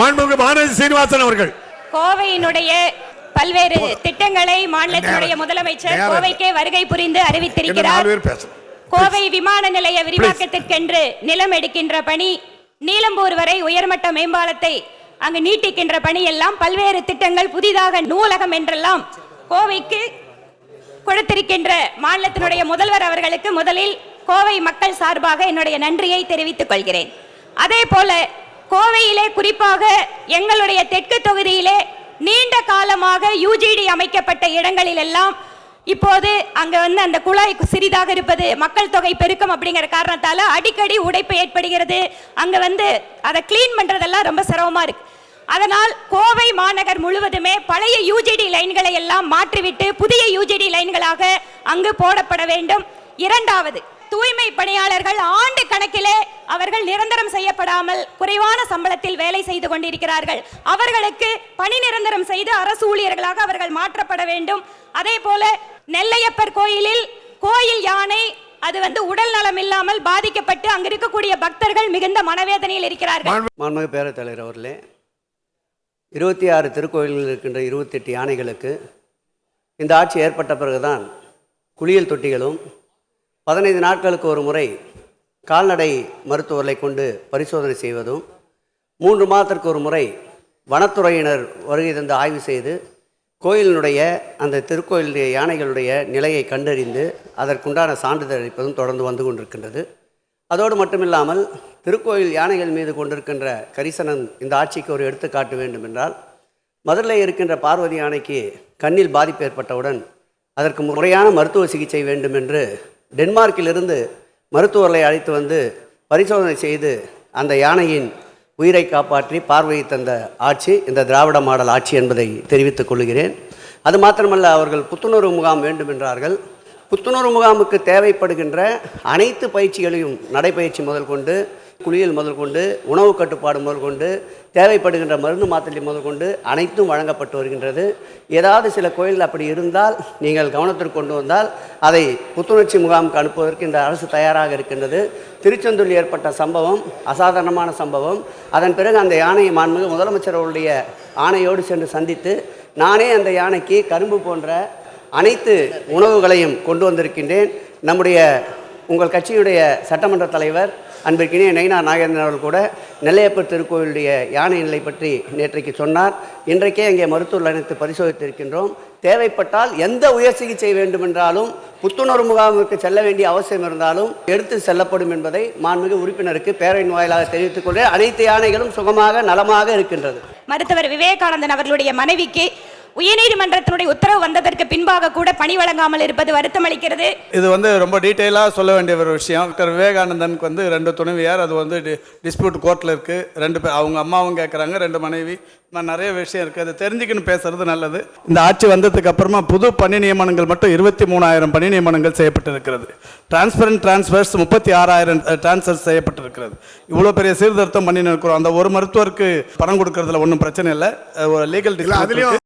மாண்புமிகு மாநதி சீனிவாசன் அவர்கள். கோவையினுடைய பல்வேறு திட்டங்களை மாநிலத்தினுடைய. முதலமைச்சர். கோவைக்கே வருகை புரிந்து அறிவித்திருக்கிறார். கோவை விமான நிலைய விரிவாக்கத்திற்கென்று நிலம் எடுக்கின்ற பணி நீலம்பூர் வரை உயர்மட்ட மேம்பாலத்தை அங்கு நீட்டிக்கின்ற பணி எல்லாம் பல்வேறு திட்டங்கள் புதிதாக நூலகம் என்றெல்லாம் கோவைக்கு கொடுத்திருக்கின்ற மாநிலத்தினுடைய முதல்வர் அவர்களுக்கு முதலில் கோவை மக்கள் சார்பாக என்னுடைய நன்றியை தெரிவித்துக் கொள்கிறேன். அதே போல கோவையிலே குறிப்பாக எங்களுடைய தெற்கு தொகுதியிலே நீண்ட காலமாக யூஜிடி அமைக்கப்பட்ட இடங்களில் எல்லாம் இப்போது அங்க வந்து அந்த குழாய் சிறிதாக இருப்பது மக்கள் தொகை பெருக்கம் அப்படிங்கிற காரணத்தால அடிக்கடி உடைப்பு ஏற்படுகிறது. அங்க வந்து அதை க்ளீன் பண்றதெல்லாம் ரொம்ப சிரமமா இருக்கு. அதனால் கோவை மாநகர் முழுவதுமே பழைய யூஜிடி லைன்களை எல்லாம் மாற்றிவிட்டு புதிய யூஜிடி லைன்களாக அங்கு போடப்பட வேண்டும். இரண்டாவது தூய்மை பணியாளர்கள் ஆண்டு கணக்கிலே அவர்கள் நிரந்தரம் செய்யப்படாமல் குறைவான சம்பளத்தில் வேலை செய்து கொண்டிருக்கிறார்கள். அவர்களுக்கு பணி நிரந்தரம் செய்து அரசு ஊழியர்களாக அவர்கள் மாற்றப்பட வேண்டும். அதே போல நெல்லையப்பர் கோயிலில் கோயில் யானை அது வந்து உடல் நலம் இல்லாமல் பாதிக்கப்பட்டு அங்கு இருக்கக்கூடிய பக்தர்கள் மிகுந்த மனவேதனையில் இருக்கிறார்கள். மாண்புமிகு பேரவைத் தலைவர் அவர்களே இருபத்தி ஆறு திருக்கோயில்கள் இருக்கின்ற இருபத்தெட்டு யானைகளுக்கு இந்த ஆட்சி ஏற்பட்ட பிறகுதான் குளியல் தொட்டிகளும் பதினைந்து நாட்களுக்கு ஒரு முறை கால்நடை மருத்துவர்களை கொண்டு பரிசோதனை செய்வதும் மூன்று மாதத்திற்கு ஒரு முறை வனத்துறையினர் வருகை தந்து ஆய்வு செய்து கோயிலினுடைய அந்த திருக்கோயிலுடைய யானைகளுடைய நிலையை கண்டறிந்து அதற்குண்டான சான்றிதழ் அளிப்பதும் தொடர்ந்து வந்து கொண்டிருக்கின்றது. அதோடு மட்டுமில்லாமல் திருக்கோயில் யானைகள் மீது கொண்டிருக்கின்ற கரிசனம் இந்த ஆட்சிக்கு ஒரு எடுத்துக்காட்ட வேண்டும் என்றால் மதுரையில் இருக்கின்ற பார்வதி யானைக்கு கண்ணில் பாதிப்பு ஏற்பட்டவுடன் அதற்கு முறையான மருத்துவ சிகிச்சை வேண்டும் என்று டென்மார்க்கிலிருந்து மருத்துவர்களை அழைத்து வந்து பரிசோதனை செய்து அந்த யானையின் உயிரை காப்பாற்றி பார்வையை தந்த ஆட்சி இந்த திராவிட மாடல் ஆட்சி என்பதை தெரிவித்துக் கொள்கிறேன். அது மாத்திரமல்ல அவர்கள் புத்துணர்வு முகாம் வேண்டும் என்றார்கள் புத்துணர்வு முகாமுக்கு தேவைப்படுகின்ற அனைத்து பயிற்சிகளையும் நடைப்பயிற்சி முதல் கொண்டு குளியல் முதல் கொண்டு உணவு கட்டுப்பாடு முதல் கொண்டு தேவைப்படுகின்ற மருந்து மாத்திரை முதல் கொண்டு அனைத்தும் வழங்கப்பட்டு வருகின்றது. ஏதாவது சில கோயில் அப்படி இருந்தால் நீங்கள் கவனத்திற்கு கொண்டு வந்தால் அதை புத்துணர்ச்சி முகாமுக்கு அனுப்புவதற்கு இந்த அரசு தயாராக இருக்கின்றது. திருச்செந்தூரில் ஏற்பட்ட சம்பவம் அசாதாரணமான சம்பவம். அதன் பிறகு அந்த யானையை மாண்புமிகு முதலமைச்சர் அவருடைய ஆணையோடு சென்று சந்தித்து நானே அந்த யானைக்கு கரும்பு போன்ற அனைத்து உணவுகளையும் கொண்டு வந்திருக்கின்றேன். நம்முடைய உங்கள் கட்சியுடைய சட்டமன்ற தலைவர் அன்பிற்கினிய நைனா நாகேந்திரன் அவர்கள் கூட நெல்லையப்பர் திருக்கோயிலுடைய யானை நிலை பற்றி நேற்றைக்கு சொன்னார். இன்றைக்கே இங்கே மருத்துவர்கள் அனைத்து பரிசோதித்திருக்கின்றோம். தேவைப்பட்டால் எந்த உயர் சிகிச்சை வேண்டுமென்றாலும் புத்துணர்வு முகாமுக்கு செல்ல வேண்டிய அவசியம் இருந்தாலும் எடுத்து செல்லப்படும் என்பதை மாண்புமிகு உறுப்பினருக்கு பேரவையின் வாயிலாக தெரிவித்துக் கொள்கிறேன். அனைத்து யானைகளும் சுகமாக நலமாக இருக்கின்றது. மருத்துவர் விவேகானந்தன் அவர்களுடைய மனைவிக்கு உயர்நீதிமன்றத்தினுடைய உத்தரவு வந்ததற்கு பின்பாக கூட பணி வழங்காமல் இருப்பது வருத்தம் அளிக்கிறது இது வந்து ரொம்ப டீட்டெயிலாக சொல்ல வேண்டிய ஒரு விஷயம். டாக்டர் விவேகானந்தனுக்கு வந்து ரெண்டு துணைவியார் அது வந்து டிஸ்பியூட் கோர்ட்டில் இருக்குது ரெண்டு பேர் அவங்க அம்மாவும் கேட்குறாங்க ரெண்டு மனைவி. நான் நிறைய விஷயம் இருக்குது அது தெரிஞ்சுக்கின்னு பேசுறது நல்லது. இந்த ஆட்சி வந்ததுக்கு அப்புறமா புது பணி நியமனங்கள் மட்டும் இருபத்தி மூணாயிரம் பணி நியமனங்கள் செய்யப்பட்டிருக்கிறது. டிரான்ஸ்பரண்ட் டிரான்ஸ்ஃபர்ஸ் முப்பத்தி ஆறாயிரம் டிரான்ஸ்ஃபர் செய்யப்பட்டிருக்கிறது. இவ்வளோ பெரிய சீர்திருத்தம் பண்ணி இருக்கிறோம் அந்த ஒரு மருத்துவருக்கு பணம் கொடுக்கறதுல ஒன்றும் பிரச்சனை இல்லை. ஒரு லீகல் அதுலயும்